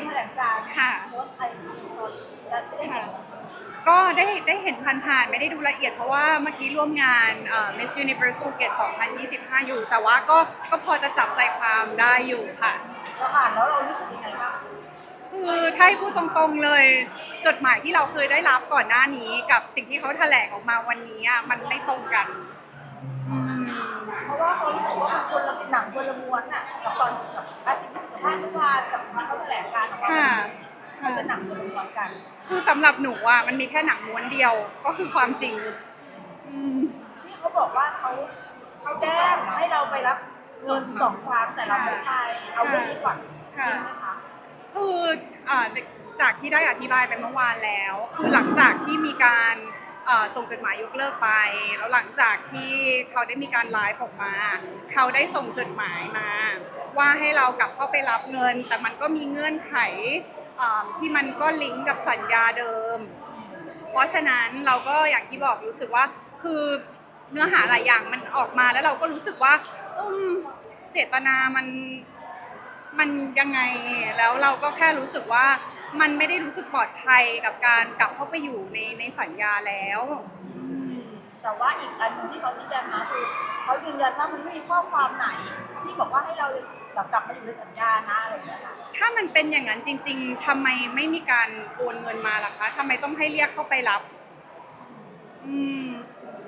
นแถลงการณ์ค่ะ โพสต์ไอจีสดแล้วได้เห็นก็ได้ได้เห็นผ่านๆ ไม่ได้ดูละเอียดเพราะว่าเมื่อกี้ร่วมงานเอ่อ Miss Universe Phuket 2025 อยู่ แต่ว่าก็ก็พอจะจับใจความได้อยู่ค่ะ เราอ่านแล้วเรารู้สึกยังไงบ้างคือถ้าให้พูดตรงๆเลยจดหมายที่เราเคยได้รับก่อนหน้านี้กับสิ่งที่เขาแถลงออกมาวันนี้อะมันไม่ตรงกันอืมเพราะ ว่าเขารู้สึกว่ามันคนละหนังคนละม้วนอะกับตอนกับอาชีพสัมภาษณ์ทุกวันกับที่เขาแถลงการณ์ออกมาค่ะ มันเป็นหนังคนละม้วนกัน คือสำหรับหนูอะมันมีแค่หนังม้วนเดียวก็คือความจริงอืมที่เขาบอกว่าเขาเขาแจ้งให้เราไปรับเงินสองครั้งแต่เราไม่ไปเอาเรื่องนี้ก่อนจริงไหมคะ คืออ่าจากที่ได้อธิบายไปเมื่อวานแล้ว คือหลังจากที่มีการเอ่อ ส่งจดหมายยกเลิกไป แล้วหลังจากที่เขาได้มีการไลฟ์ออกมา เขาได้ส่งจดหมายมา ว่าให้เรากลับเข้าไปรับเงิน แต่มันก็มีเงื่อนไขที่มันก็ลิงก์กับสัญญาเดิม เพราะฉะนั้นเราก็อย่างที่บอกรู้สึกว่าคือเนื้อหาหลายอย่างมันออกมาแล้วเราก็รู้สึกว่าอืมเจตนามันมันยังไงแล้วเราก็แค่รู้สึกว่า มันไม่ได้รู้สึกปลอดภัยกับการกลับเข้าไปอยู่ในในสัญญาแล้ว แต่ว่าอีกอันหนึงที่เขาชี้แจงมาคือเขายืนยันว่ามันไม่มีข้อความไหน ที่บอกว่าให้เราแบบกลับมาอยู่ในสัญญานะอะไรอย่างเงี้ยค่ะถ้ามันเป็นอย่างนั้นจริง ๆทำไมไม่มีการโอนเงินมาล่ะคะทำไมต้องให้เรียกเข้าไปรับ อืม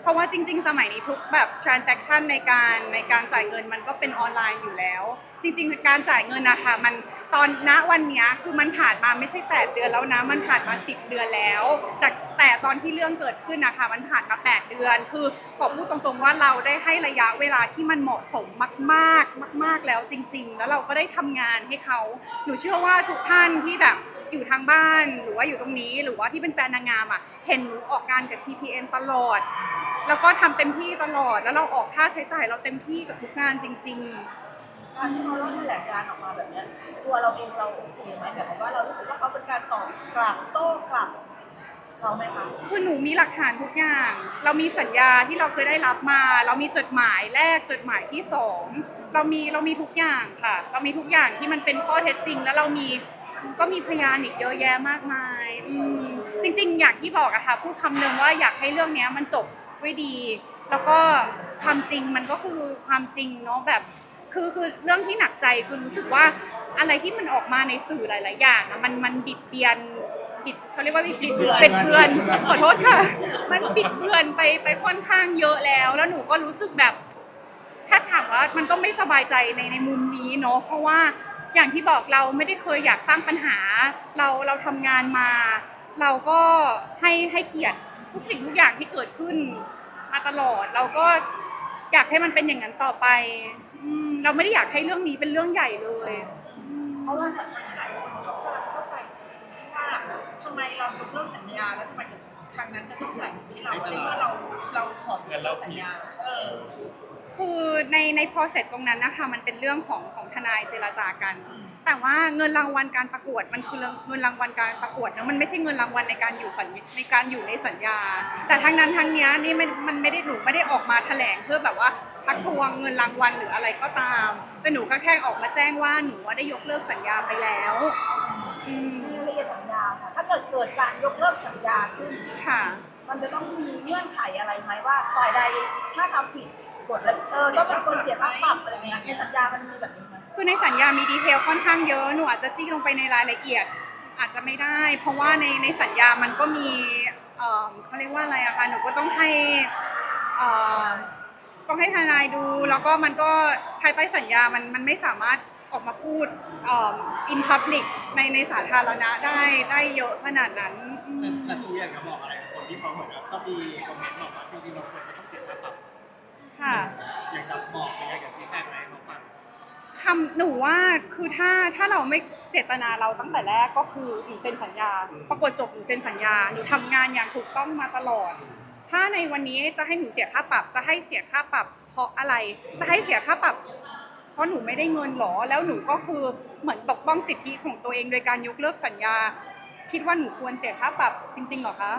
เพราะว่าจริง ๆ สมัยนี้ทุกแบบ transaction ในการในการจ่ายเงินมันก็เป็นออนไลน์อยู่แล้ว จริง ๆ การจ่ายเงินนะคะมันตอนณวันนี้คือมันผ่านมาไม่ใช่ 8 เดือนแล้วนะ มันผ่านมา 10 เดือนแล้วจากแต่ตอนที่เรื่องเกิดขึ้นนะคะมันผ่านมา 8 เดือน คือขอพูดตรงๆว่าเราได้ให้ระยะเวลาที่มันเหมาะสมมากๆ มาก ๆ แล้วจริง ๆ แล้วเราก็ได้ทำงานให้เขาหนูเชื่อว่าทุกท่านที่แบบอยู่ทางบ้านหรือว่าอยู่ตรงนี้หรือว่าที่เป็นแฟนนางงามอะเห็นหนูออกงานกับ TPN ตลอด แล้วก็ทำเต็มที่ตลอด แล้วเราออกค่าใช้จ่ายเราเต็มที่กับทุกงานจริง การที่เขาเล่าแถลงการณ์ออกมาแบบเนี้ยตัวเราเองเราโอเคไหมแบบว่าเรารู้สึกว่าเขาเป็นการตอบกลับโต้กลับเราไหมคะๆ คือหนูมีหลักฐานทุกอย่าง เรามีสัญญาที่เราเคยได้รับมา เรามีจดหมายแรกจดหมายที่สอง เรามีเรามีทุกอย่างค่ะ เรามีทุกอย่างที่มันเป็นข้อเท็จจริง แล้วเรามีก็มีพยานอีกเยอะแยะมากมาย อืมจริง ๆ อย่างที่บอกอะค่ะพูดคำนึงว่าอยากให้เรื่องเนี้ยมันจบ ด้วยดี แล้วก็ความจริงมันก็คือความจริงเนาะแบบ คือคือเรื่องที่หนักใจคือรู้สึกว่าอะไรที่มันออกมาในสื่อหลาย ๆ อย่างอะมันมันบิดเบียนบิดเขาเรียกว่าบิดบิดเป็นเพื่อนขอโทษค่ะ มันบิดเบือนไปไปค่อนข้างเยอะแล้ว แล้วหนูก็รู้สึกแบบ ถ้าถามว่ามันก็ไม่สบายใจในในมุมนี้เนาะเพราะว่าอย่างที่บอกเราไม่ได้เคยอยากสร้างปัญหา เราเราทำงานมา เราก็ให้ให้เกียรติ ทุกสิ่งทุกอย่างที่เกิดขึ้นมาตลอด เราก็อยากให้มันเป็นอย่างนั้นต่อไปอืมเราไม่ได้อยากให้เรื่องนี้เป็นเรื่องใหญ่เลยอืมเพราะว่าหลายคนเขากำลังเข้าใจว่าทำไมเรายกเลิกสัญญาแล้วทำไมจะ ทางนั้นจะต้องจ่ายเงินให้เราในเมื่อเราเราขอยกเลิกสัญญาเออคือในใน process ตรงนั้นนะคะมันเป็นเรื่องของของทนายเจรจากัน แต่ว่าเงินรางวัลการประกวดมันคือเงินรางวัลการประกวดนะมันไม่ใช่เงินรางวัลในการอยู่สัญญในการอยู่ในสัญญา แต่ทั้งนั้นทั้งเนี้ยนี่มันมันไม่ได้หนูไม่ได้ออกมาแถลงเพื่อแบบว่าทักทวงเงินรางวัลหรืออะไรก็ตาม แต่หนูก็แค่ออกมาแจ้งว่าหนูว่าได้ยกเลิกสัญญาไปแล้ว อืมมีรายละเอียดสัญญาค่ะ ถ้าเกิดเกิดการยกเลิกสัญญาขึ้น ค่ะ มันจะต้องมีเงื่อนไขอะไรไหมว่าฝ่ายใดถ้าทำผิดกฎแล้วเออก็เป็นคนเสียค่าปรับอะไรเงี้ยในสัญญามันมีแบบนี้ไหมคือในสัญญามีดีเทลค่อนข้างเยอะ หนูอาจจะจี้ลงไปในรายละเอียด อาจจะไม่ได้ เพราะว่าในในสัญญามันก็มีเอ่อเขาเรียกว่าอะไรอะคะหนูก็ต้องให้เอ่อต้องให้ทนายดู แล้วก็มันก็ภายใต้สัญญามันมันไม่สามารถออกมาพูด เอ่อ in public ในในสาธารณะได้ได้เยอะขนาดนั้นอืมแต่แต่ซูอยากจะบอกอะไรกับคนที่เขาเหมือนกับก็มีคอมเมนต์บอกว่าจริงๆเราควรจะต้องเสียค่าปรับค่ะ อยากจะบอกหรืออยากจะชี้แจงอะไรให้เขาฟังคำหนูว่าคือถ้าถ้าเราไม่เจตนาเราตั้งแต่แรกก็คือหนูเซ็นสัญญา ปรากฏจบหนูเซ็นสัญญาหนูทำงานอย่างถูกต้องมาตลอด ถ้าในวันนี้จะให้หนูเสียค่าปรับ จะให้เสียค่าปรับเพราะอะไร จะให้เสียค่าปรับ เพราะหนูไม่ได้เงินหรอ แล้วหนูก็คือเหมือนปกป้องสิทธิของตัวเองโดยการยกเลิกสัญญา คิดว่าหนูควรเสียค่าปรับจริงๆเหรอคะ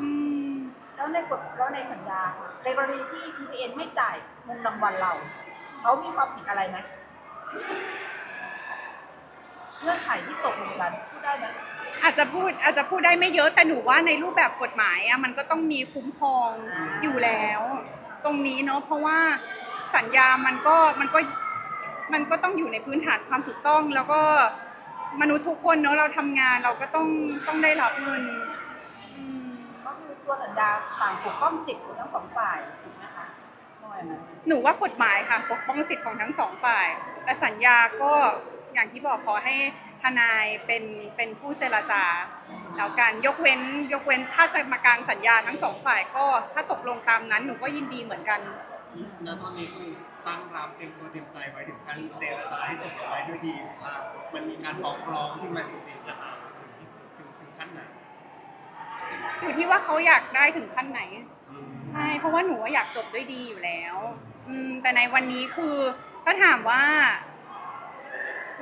อืมแล้วในกฎแล้วในสัญญาค่ะในกรณีที่ TPN ไม่จ่ายเงินรางวัลเราเขามีความผิดอะไรไหมเงื่อนไขที่ตกลงกันพูดได้ไหมอาจจะพูดอาจจะพูดได้ไม่เยอะแต่หนูว่าในรูปแบบกฎหมายอะมันก็ต้องมีคุ้มครองอยู่แล้ว ตรงนี้เนาะเพราะว่า สัญญามันก็มันก็มันก็ต้องอยู่ในพื้นฐานความถูกต้อง แล้วก็มนุษย์ทุกคนเนาะเราทำงานเราก็ต้องต้องได้รับเงินอืม ก็คือตัวสัญญาต่างปกป้องสิทธิ์ของทั้งสองฝ่ายถูกไหมคะมองอย่างนั้นหนูว่ากฎหมายค่ะปกป้องสิทธิ์ของทั้งสองฝ่าย แต่สัญญาก็อย่างที่บอกขอให้ทนายเป็นเป็นผู้เจรจาแล้วการยกเว้นยกเว้นถ้าจะมากางสัญญาทั้งสองฝ่ายก็ถ้าตกลงตามนั้นหนูก็ยินดีเหมือนกัน แล้วตอนนี้คือตั้งรับเต็มตัวเต็มใจไว้ถึงขั้นเจรจาให้จบลงไปด้วยดีหรือว่ามันมีการฟ้องร้องขึ้นมาจริงๆนะครับถึงถึงขั้นไหนอยู่ที่ว่าเขาอยากได้ถึงขั้นไหนอืมใช่เพราะว่าหนูว่าอยากจบด้วยดีอยู่แล้ว อืม แต่ในวันนี้คือถ้าถามว่า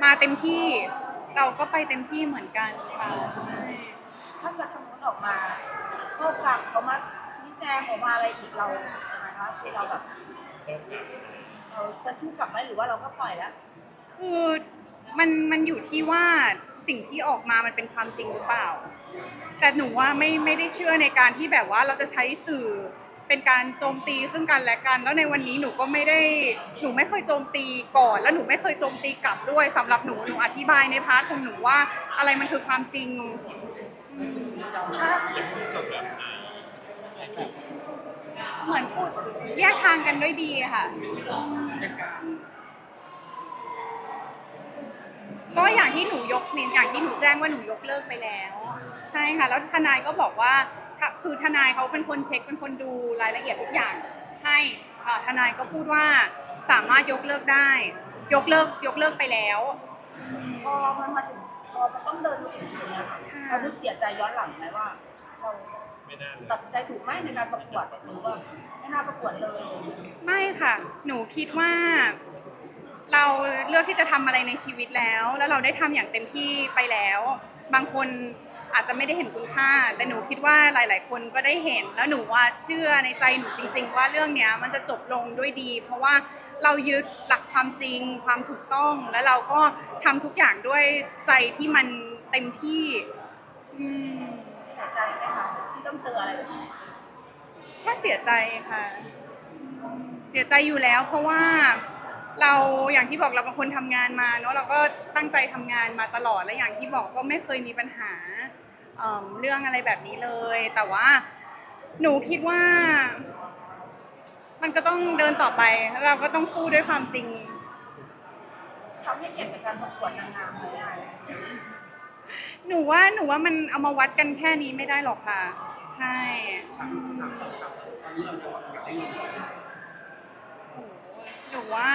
มาเต็มที่ เราก็ไปเต็มที่เหมือนกันค่ะใช่ถ้าเกิดทางนู้นออกมาโต้กลับออกมาชี้แจงออกมาอะไรอีกเรายังไง คะคือเราแบบเราจะชู้กลับไหมหรือว่าเราก็ปล่อยแล้ว คือมันมันอยู่ที่ว่าสิ่งที่ออกมามันเป็นความจริงหรือเปล่า แต่หนูว่าไม่ไม่ได้เชื่อในการที่แบบว่าเราจะใช้สื่อเป็นการโจมตีซึ่งกันและกัน แล้วในวันนี้หนูก็ไม่ได้หนูไม่เคยโจมตีก่อน แล้วหนูไม่เคยโจมตีกลับด้วยสำหรับหนูหนูอธิบายในพาร์ทของหนูว่าอะไรมันคือความจริง ถ้า เหมือนพูดแยกทางกันด้วยดีค่ะ ก็อย่างที่หนูยกนี่อย่างที่หนูแจ้งว่าหนูยกเลิกไปแล้ว ใช่ค่ะ แล้วทนายก็บอกว่าถ้าคือทนายเขาเป็นคนเช็คเป็นคนดูรายละเอียดทุกอย่าง ให้อ่าทนายก็พูดว่าสามารถยกเลิกได้ ยกเลิกยกเลิกไปแล้ว พอมันมาถึงพอมันต้องเดินมาถึงจุดเนี้ยค่ะค่ะเรารู้เสียใจย้อนหลังไหมว่าเรา ไม่น่าเลยตัดสินใจถูกไหมในการประกวดหรือว่าไม่น่าประกวดเลยไม่ค่ะ หนูคิดว่า เราเลือกที่จะทำอะไรในชีวิตแล้ว แล้วเราได้ทำอย่างเต็มที่ไปแล้ว บางคนอาจจะไม่ได้เห็นคุณค่า แต่หนูคิดว่าหลาย ๆ คนก็ได้เห็น แล้วหนูว่าเชื่อในใจหนูจริง ๆ ว่าเรื่องเนี้ยมันจะจบลงด้วยดี เพราะว่าเรายึดหลักความจริง ความถูกต้อง แล้วเราก็ทำทุกอย่างด้วยใจที่มันเต็มที่ อืม เจออะไรแบบนี้ก็เสียใจค่ะ เสียใจอยู่แล้ว เพราะว่าเราอย่างที่บอกเราเป็นคนทำงานมาเนาะเราก็ตั้งใจทำงานมาตลอดและอย่างที่บอกก็ไม่เคยมีปัญหาเอิ่มเรื่องอะไรแบบนี้เลย แต่ว่าหนูคิดว่า มันก็ต้องเดินต่อไปแล้วเราก็ต้องสู้ด้วยความจริง ทำให้เข็ดในการประกวดนางงามไม่ได้ หนูว่าหนูว่ามันเอามาวัดกันแค่นี้ไม่ได้หรอกค่ะ ใช่หนูว่า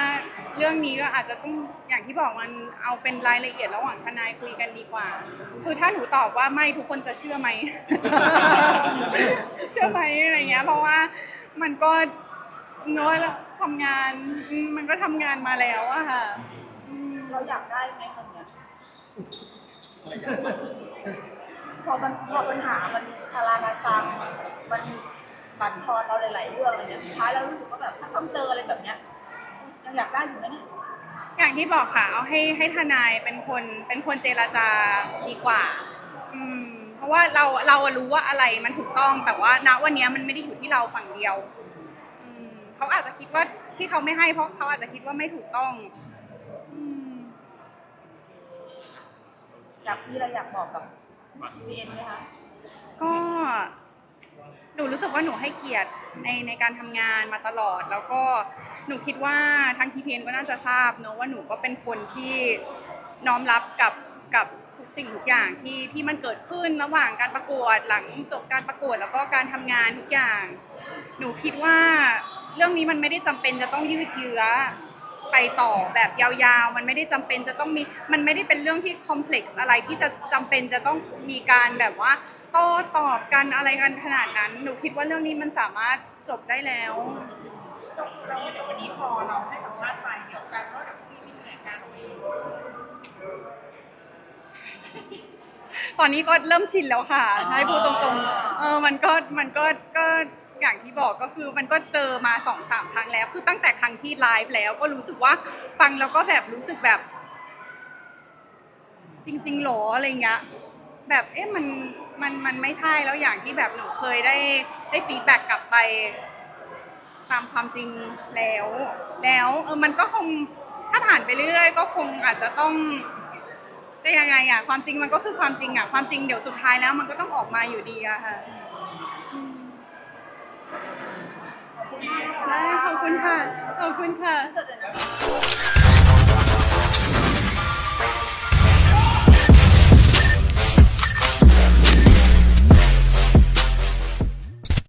เรื่องนี้ก็อาจจะต้องอย่างที่บอกมันเอาเป็นรายละเอียดระหว่างทนายคุยกันดีกว่า คือถ้าหนูตอบว่าไม่ทุกคนจะเชื่อไหม เชื่อไหมอะไรเงี้ย เพราะว่ามันก็เนาะทำงานอืมมันก็ทำงานมาแล้วอะค่ะอืมเราอยากได้ไหมคนเนี้ย พอมันพอปัญหามันคารานาซังมันบั่นทอนเราหลายๆเรื่องอะไรเนี่ยสุดท้ายเรารู้สึกว่าแบบถ้าต้องเจออะไรแบบเนี้ยยังอยากได้อยู่ไหมเนี่ยอย่างที่บอกค่ะเอาให้ให้ทนายเป็นคนเป็นคนเจรจาดีกว่า อืม เพราะว่าเราเราอะรู้ว่าอะไรมันถูกต้องแต่ว่าณวันเนี้ยมันไม่ได้อยู่ที่เราฝั่งเดียว อืมเขาอาจจะคิดว่าที่เขาไม่ให้เพราะเขาอาจจะคิดว่าไม่ถูกต้องอืมอยากมีอะไรอยากบอกกับ TVN ไหมคะก็หนูรู้สึกว่าหนูให้เกียรติในในการทำงานมาตลอด แล้วก็หนูคิดว่าทางทีพีเอ็นก็น่าจะทราบเนอะว่าหนูก็เป็นคนที่น้อมรับกับกับทุกสิ่งทุกอย่างที่ที่มันเกิดขึ้นระหว่างการประกวดหลังจบการประกวดแล้วก็การทำงานทุกอย่าง หนูคิดว่าเรื่องนี้มันไม่ได้จำเป็นจะต้องยืดเยื้อ ไปต่อแบบยาวๆ มันไม่ได้จำเป็นจะต้องมี มันไม่ได้เป็นเรื่องที่คอมเพล็กซ์อะไรที่จะจำเป็นจะต้องมีการแบบว่าโต้ตอบกันอะไรกันขนาดนั้น หนูคิดว่าเรื่องนี้มันสามารถจบได้แล้วเราว่าเดี๋ยววันนี้พอเราให้สัมภาษณ์ไปเดี๋ยวกันว่าเดี๋ยวพรุ่งนี้มีแถลงการณ์ออกมาเองตอนนี้ก็เริ่มชินแล้วค่ะ ให้พูดตรงๆ เออมันก็มันก็ก็ อย่างที่บอกก็คือมันก็เจอมาสองสามครั้งแล้ว คือตั้งแต่ครั้งที่ไลฟ์แล้วก็รู้สึกว่าฟังแล้วก็แบบรู้สึกแบบ จริงๆหรออะไรเงี้ยแบบเอ๊ะมันมันมันไม่ใช่แล้วอย่างที่แบบหนูเคยได้ได้ฟีดแบ็กกลับไป ตามความจริงแล้ว แล้วเออมันก็คงถ้าผ่านไปเรื่อยๆ ก็คงอาจจะต้องจะยังไงอะความจริงมันก็คือความจริงอะความจริงเดี๋ยวสุดท้ายแล้ว มันก็ต้องออกมาอยู่ดีอะค่ะ ได้ขอบคุณค่ะ ขอบคุณค่ะ